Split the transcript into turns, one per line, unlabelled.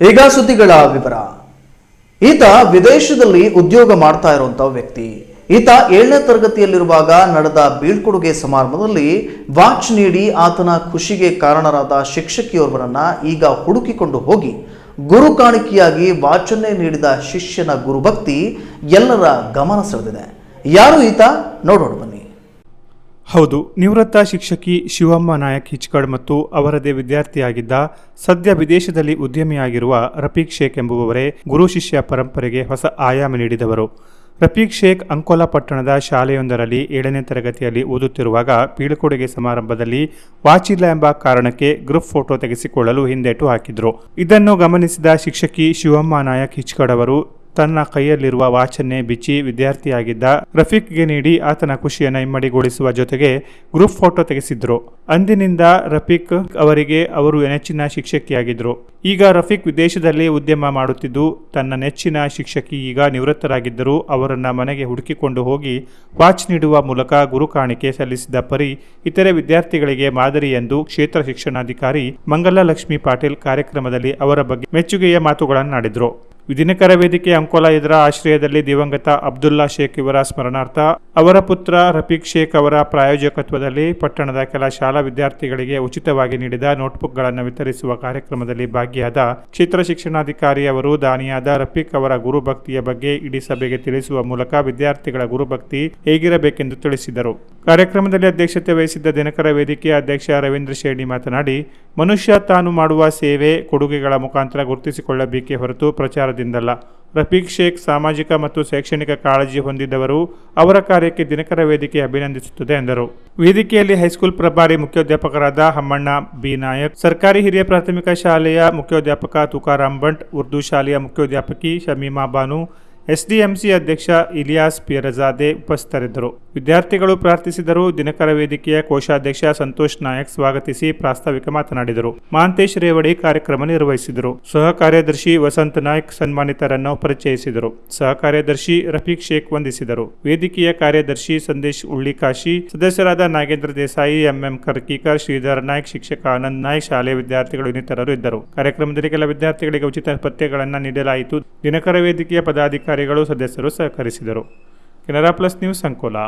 ಈಗ ಸುದ್ದಿಗಳ ವಿವರ. ಈತ ವಿದೇಶದಲ್ಲಿ ಉದ್ಯೋಗ ಮಾಡ್ತಾ ಇರುವಂತಹ ವ್ಯಕ್ತಿ. ಈತ ಏಳನೇ ತರಗತಿಯಲ್ಲಿರುವಾಗ ನಡೆದ ಬೀಳ್ಕೊಡುಗೆ ಸಮಾರಂಭದಲ್ಲಿ ವಾಚ್ ನೀಡಿ ಆತನ ಖುಷಿಗೆ ಕಾರಣರಾದ ಶಿಕ್ಷಕಿಯೋರ್ವರನ್ನ ಈಗ ಹುಡುಕಿಕೊಂಡು ಹೋಗಿ, ಗುರು ಕಾಣಿಕೆಯಾಗಿ ವಾಚನ್ನೇ ನೀಡಿದ ಶಿಷ್ಯನ ಗುರುಭಕ್ತಿ ಎಲ್ಲರ ಗಮನ ಸೆಳೆದಿದೆ. ಯಾರು ಈತ? ನೋಡೋಣ ಬನ್ನಿ.
ಹೌದು, ನಿವೃತ್ತ ಶಿಕ್ಷಕಿ ಶಿವಮ್ಮ ನಾಯಕ್ ಹಿಚ್ಕಡ್ ಮತ್ತು ಅವರದೇ ವಿದ್ಯಾರ್ಥಿಯಾಗಿದ್ದ ಸದ್ಯ ವಿದೇಶದಲ್ಲಿ ಉದ್ಯಮಿಯಾಗಿರುವ ರಫೀಕ್ ಶೇಖ್ ಎಂಬುವವರೇ ಗುರು ಶಿಷ್ಯ ಪರಂಪರೆಗೆ ಹೊಸ ಆಯಾಮ ನೀಡಿದವರು. ರಫೀಕ್ ಶೇಖ್ ಅಂಕೋಲಾ ಪಟ್ಟಣದ ಶಾಲೆಯೊಂದರಲ್ಲಿ ಏಳನೇ ತರಗತಿಯಲ್ಲಿ ಓದುತ್ತಿರುವಾಗ ಬೀಳ್ಕೊಡುಗೆ ಸಮಾರಂಭದಲ್ಲಿ ವಾಚಿಲ್ಲ ಎಂಬ ಕಾರಣಕ್ಕೆ ಗ್ರೂಪ್ ಫೋಟೋ ತೆಗೆಸಿಕೊಳ್ಳಲು ಹಿಂದೇಟು ಹಾಕಿದ್ರು. ಇದನ್ನು ಗಮನಿಸಿದ ಶಿಕ್ಷಕಿ ಶಿವಮ್ಮ ನಾಯಕ್ ಹಿಚ್ಕಡ್ ಅವರು ತನ್ನ ಕೈಯಲ್ಲಿರುವ ವಾಚನ್ನೇ ಬಿಚ್ಚಿ ವಿದ್ಯಾರ್ಥಿಯಾಗಿದ್ದ ರಫೀಕ್ಗೆ ನೀಡಿ ಆತನ ಖುಷಿಯನ್ನು ಇಮ್ಮಡಿಗೊಳಿಸುವ ಜೊತೆಗೆ ಗ್ರೂಪ್ ಫೋಟೋ ತೆಗೆಸಿದ್ರು. ಅಂದಿನಿಂದ ರಫೀಕ್ ಅವರಿಗೆ ಅವರು ನೆಚ್ಚಿನ ಶಿಕ್ಷಕಿಯಾಗಿದ್ರು. ಈಗ ರಫೀಕ್ ವಿದೇಶದಲ್ಲಿ ಉದ್ಯಮ ಮಾಡುತ್ತಿದ್ದು, ತನ್ನ ನೆಚ್ಚಿನ ಶಿಕ್ಷಕಿ ಈಗ ನಿವೃತ್ತರಾಗಿದ್ದರು ಅವರನ್ನ ಮನೆಗೆ ಹುಡುಕಿಕೊಂಡು ಹೋಗಿ ವಾಚ್ ನೀಡುವ ಮೂಲಕ ಗುರು ಕಾಣಿಕೆ ಸಲ್ಲಿಸಿದ ಪರಿ ಇತರೆ ವಿದ್ಯಾರ್ಥಿಗಳಿಗೆ ಮಾದರಿ ಎಂದು ಕ್ಷೇತ್ರ ಶಿಕ್ಷಣಾಧಿಕಾರಿ ಮಂಗಲ ಲಕ್ಷ್ಮಿ ಪಾಟೀಲ್ ಕಾರ್ಯಕ್ರಮದಲ್ಲಿ ಅವರ ಬಗ್ಗೆ ಮೆಚ್ಚುಗೆಯ ಮಾತುಗಳನ್ನಾಡಿದ್ರು ವಿಧಿನಕರ ವೇದಿಕೆ ಅಂಕೋಲಾ ಇದರ ಆಶ್ರಯದಲ್ಲಿ ದಿವಂಗತ ಅಬ್ದುಲ್ಲಾ ಶೇಖ್ ಇವರ ಸ್ಮರಣಾರ್ಥ, ಅವರ ಪುತ್ರ ರಫೀಕ್ ಶೇಖ್ ಅವರ ಪ್ರಾಯೋಜಕತ್ವದಲ್ಲಿ ಪಟ್ಟಣದ ಕೆಲ ಶಾಲಾ ವಿದ್ಯಾರ್ಥಿಗಳಿಗೆ ಉಚಿತವಾಗಿ ನೀಡಿದ ನೋಟ್ಬುಕ್ಗಳನ್ನು ವಿತರಿಸುವ ಕಾರ್ಯಕ್ರಮದಲ್ಲಿ ಭಾಗಿಯಾದ ಕ್ಷೇತ್ರ ಶಿಕ್ಷಣಾಧಿಕಾರಿ ಅವರು ದಾನಿಯಾದ ರಫೀಕ್ ಅವರ ಗುರುಭಕ್ತಿಯ ಬಗ್ಗೆ ಇಡೀ ಸಭೆಗೆ ತಿಳಿಸುವ ಮೂಲಕ ವಿದ್ಯಾರ್ಥಿಗಳ ಗುರುಭಕ್ತಿ ಹೇಗಿರಬೇಕೆಂದು ತಿಳಿಸಿದರು. ಕಾರ್ಯಕ್ರಮದಲ್ಲಿ ಅಧ್ಯಕ್ಷತೆ ವಹಿಸಿದ್ದ ದಿನಕರ ವೇದಿಕೆಯ ಅಧ್ಯಕ್ಷ ರವೀಂದ್ರ ಶೇಣಿ ಮಾತನಾಡಿ, ಮನುಷ್ಯ ತಾನು ಮಾಡುವ ಸೇವೆ ಕೊಡುಗೆಗಳ ಮುಖಾಂತರ ಗುರುತಿಸಿಕೊಳ್ಳಬೇಕೇ ಹೊರತು ಪ್ರಚಾರದಿಂದಲ್ಲ ರಫೀಕ್ ಶೇಖ್ ಸಾಮಾಜಿಕ ಮತ್ತು ಶೈಕ್ಷಣಿಕ ಕಾಳಜಿ ಹೊಂದಿದವರು ಅವರ ಕಾರ್ಯಕ್ಕೆ ದಿನಕರ ವೇದಿಕೆ ಅಭಿನಂದಿಸುತ್ತದೆ ಎಂದರು. ವೇದಿಕೆಯಲ್ಲಿ ಹೈಸ್ಕೂಲ್ ಪ್ರಭಾರಿ ಮುಖ್ಯೋಧ್ಯಾಪಕರಾದ ಹಮ್ಮಣ್ಣ ಬಿ. ನಾಯಕ್, ಸರ್ಕಾರಿ ಹಿರಿಯ ಪ್ರಾಥಮಿಕ ಶಾಲೆಯ ಮುಖ್ಯೋಧ್ಯಾಪಕ ತುಕಾರಾಂ ಭಟ್, ಉರ್ದು ಶಾಲೆಯ ಮುಖ್ಯೋಧ್ಯಾಪಕಿ ಶಮೀಮಾ ಬಾನು ಎಸ್ಡಿಎಂಸಿ ಅಧ್ಯಕ್ಷ ಇಲಿಯಾಸ್ ಪಿಯರಜಾದೆ ಉಪಸ್ಥಿತರಿದ್ದರು. ವಿದ್ಯಾರ್ಥಿಗಳು ಪ್ರಾರ್ಥಿಸಿದರು. ದಿನಕರ ವೇದಿಕೆಯ ಕೋಶಾಧ್ಯಕ್ಷ ಸಂತೋಷ್ ನಾಯಕ್ ಸ್ವಾಗತಿಸಿ ಪ್ರಾಸ್ತಾವಿಕ ಮಾತನಾಡಿದರು. ಮಾಂತೇಶ್ ರೇವಡಿ ಕಾರ್ಯಕ್ರಮ ನಿರ್ವಹಿಸಿದರು. ಸಹ ಕಾರ್ಯದರ್ಶಿ ವಸಂತ ನಾಯಕ್ ಸನ್ಮಾನಿತರನ್ನು ಪರಿಚಯಿಸಿದರು. ಸಹ ಕಾರ್ಯದರ್ಶಿ ರಫೀಕ್ ಶೇಖ್ ವಂದಿಸಿದರು. ವೇದಿಕೆಯ ಕಾರ್ಯದರ್ಶಿ ಸಂದೇಶ್ ಉಳ್ಳಿಕಾಶಿ, ಸದಸ್ಯರಾದ ನಾಗೇಂದ್ರ ದೇಸಾಯಿ, ಎಂಎಂ ಕರ್ಕೀಕರ್, ಶ್ರೀಧರ್ ನಾಯ್ಕ್, ಶಿಕ್ಷಕ ಆನಂದ್ ನಾಯ್ಕ್, ಶಾಲೆ ವಿದ್ಯಾರ್ಥಿಗಳು ಇನ್ನಿತರರು ಇದ್ದರು. ಕಾರ್ಯಕ್ರಮದಲ್ಲಿ ಕೆಲ ವಿದ್ಯಾರ್ಥಿಗಳಿಗೆ ಉಚಿತ ಪಠ್ಯಗಳನ್ನು ನೀಡಲಾಯಿತು. ದಿನಕರ ವೇದಿಕೆಯ ಪದಾಧಿಕಾರಿಗಳು ಸದಸ್ಯರು ಸಹಕರಿಸಿದರು. Canara plus news Ankola